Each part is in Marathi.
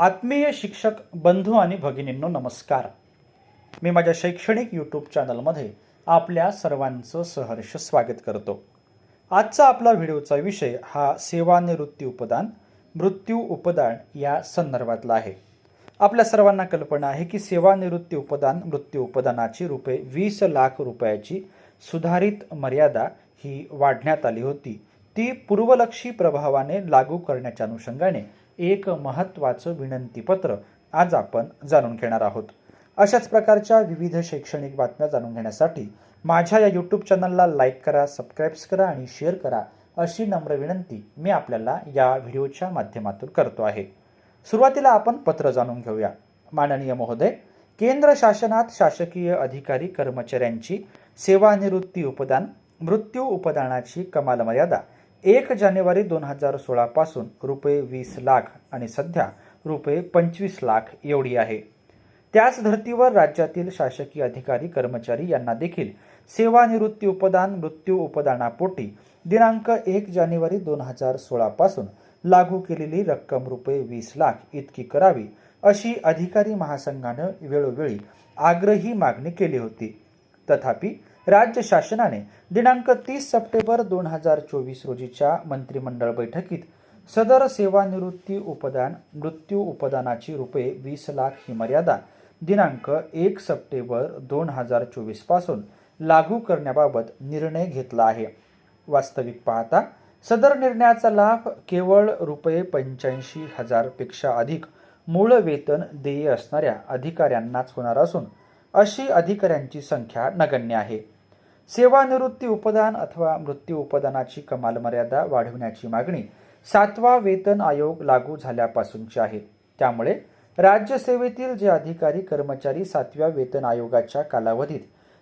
आत्मीय शिक्षक बंधू आणि भगिनींनो नमस्कार. मी माझ्या शैक्षणिक यूट्यूब चॅनलमध्ये आपल्या सर्वांचं सहर्ष स्वागत करतो. आजचा आपला व्हिडिओचा विषय हा सेवानिवृत्ती उपदान मृत्यू उपदान या संदर्भातला आहे. आपल्या सर्वांना कल्पना आहे की सेवानिवृत्ती उपदान मृत्यू उपदानाची रुपये वीस लाख रुपयाची सुधारित मर्यादा ही वाढण्यात आली होती. ती पूर्वलक्षी प्रभावाने लागू करण्याच्या अनुषंगाने एक महत्त्वाचं विनंतीपत्र आज आपण जाणून घेणार आहोत. अशाच प्रकारच्या विविध शैक्षणिक बातम्या जाणून घेण्यासाठी माझ्या या यूट्यूब चॅनलला लाईक करा सबस्क्राईब्स करा आणि शेअर करा अशी नम्र विनंती मी आपल्याला या व्हिडिओच्या माध्यमातून करतो आहे. सुरुवातीला आपण पत्र जाणून घेऊया. माननीय महोदय केंद्र शासनात शासकीय अधिकारी कर्मचाऱ्यांची सेवानिवृत्ती उपदान मृत्यू उपदानाची कमाल मर्यादा एक जानेवारी दोन हजार सोळापासून रुपये वीस लाख आणि सध्या रुपये पंचवीस लाख एवढी आहे. त्याच धर्तीवर राज्यातील शासकीय अधिकारी कर्मचारी यांना देखील सेवानिवृत्ती उपदान मृत्यू उपदानापोटी दिनांक एक जानेवारी दोन हजार सोळापासून लागू केलेली रक्कम रुपये वीस लाख इतकी करावी अशी अधिकारी महासंघानं वेळोवेळी आग्रही मागणी केली होती. तथापि राज्य शासनाने दिनांक तीस सप्टेंबर दोन हजार चोवीस रोजीच्या मंत्रिमंडळ बैठकीत सदर सेवानिवृत्ती उपदान मृत्यू उपदानाची रुपये वीस लाख ही मर्यादा दिनांक एक सप्टेंबर दोन हजार चोवीसपासून लागू करण्याबाबत निर्णय घेतला आहे. वास्तविक पाहता सदर निर्णयाचा लाभ केवळ रुपये पंच्याऐंशी हजारपेक्षा अधिक मूळ वेतन देय असणाऱ्या अधिकाऱ्यांनाच होणार असून अशी अधिकाऱ्यांची संख्या नगण्य आहे. सेवानिवृत्ती उपदान अथवा मृत्यू उपदानाची कमाल मर्यादा वाढवण्याची मागणी सातवा वेतन आयोग लागू झाल्यापासूनची आहे. त्यामुळे राज्यसेवेतील जे अधिकारी कर्मचारी सातव्या वेतन आयोगाच्या कालावधीत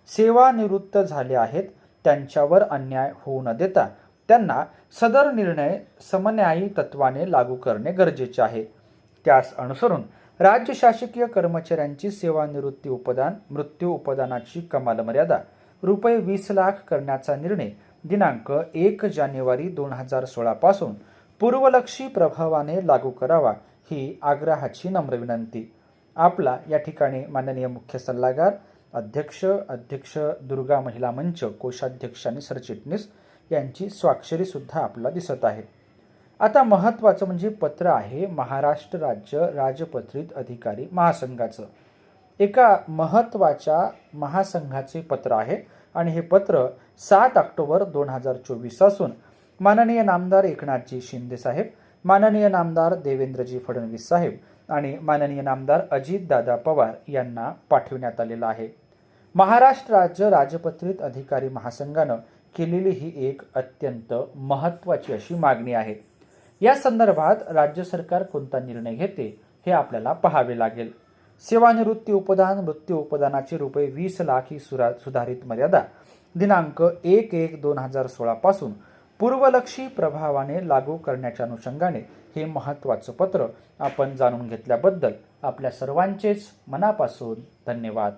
सेवानिवृत्त झाले आहेत त्यांच्यावर अन्याय होऊ न देता त्यांना सदर निर्णय समन्यायी तत्वाने लागू करणे गरजेचे आहे. त्यास अनुसरून राज्य शासकीय कर्मचाऱ्यांची सेवानिवृत्ती उपदान मृत्यू उपदानाची कमाल मर्यादा रुपये वीस लाख करण्याचा निर्णय दिनांक एक जानेवारी दोन हजार सोळापासून पूर्वलक्षी प्रभावाने लागू करावा ही आग्रहाची नम्र विनंती. आपला या ठिकाणी माननीय मुख्य सल्लागार अध्यक्ष अध्यक्ष दुर्गा महिला मंच कोषाध्यक्ष आणि सरचिटणीस यांची स्वाक्षरीसुद्धा आपला आपल्याला दिसत आहे. आता महत्त्वाचं म्हणजे पत्र आहे महाराष्ट्र राज्य राजपत्रित अधिकारी महासंघाचं. एका महत्त्वाच्या महासंघाचे पत्र आहे. आणि हे पत्र सात ऑक्टोबर दोन हजार चोवीस असून माननीय नामदार एकनाथजी शिंदे साहेब माननीय नामदार देवेंद्रजी फडणवीस साहेब आणि माननीय नामदार अजितदादा पवार यांना पाठविण्यात आलेलं आहे. महाराष्ट्र राज्य राजपत्रित अधिकारी महासंघानं केलेली ही एक अत्यंत महत्त्वाची अशी मागणी आहे. या संदर्भात राज्य सरकार कोणता निर्णय घेते हे आपल्याला पाहावे लागेल. सेवानिवृत्ती उपदान मृत्यू उपदानाची रुपये वीस लाख ही सुरा सुधारित मर्यादा. दिनांक एक एक दोन हजार सोळापासून पूर्वलक्षी प्रभावाने लागू करण्याच्या अनुषंगाने हे महत्त्वाचं पत्र आपण जाणून घेतल्याबद्दल आपल्या सर्वांचेच मनापासून धन्यवाद.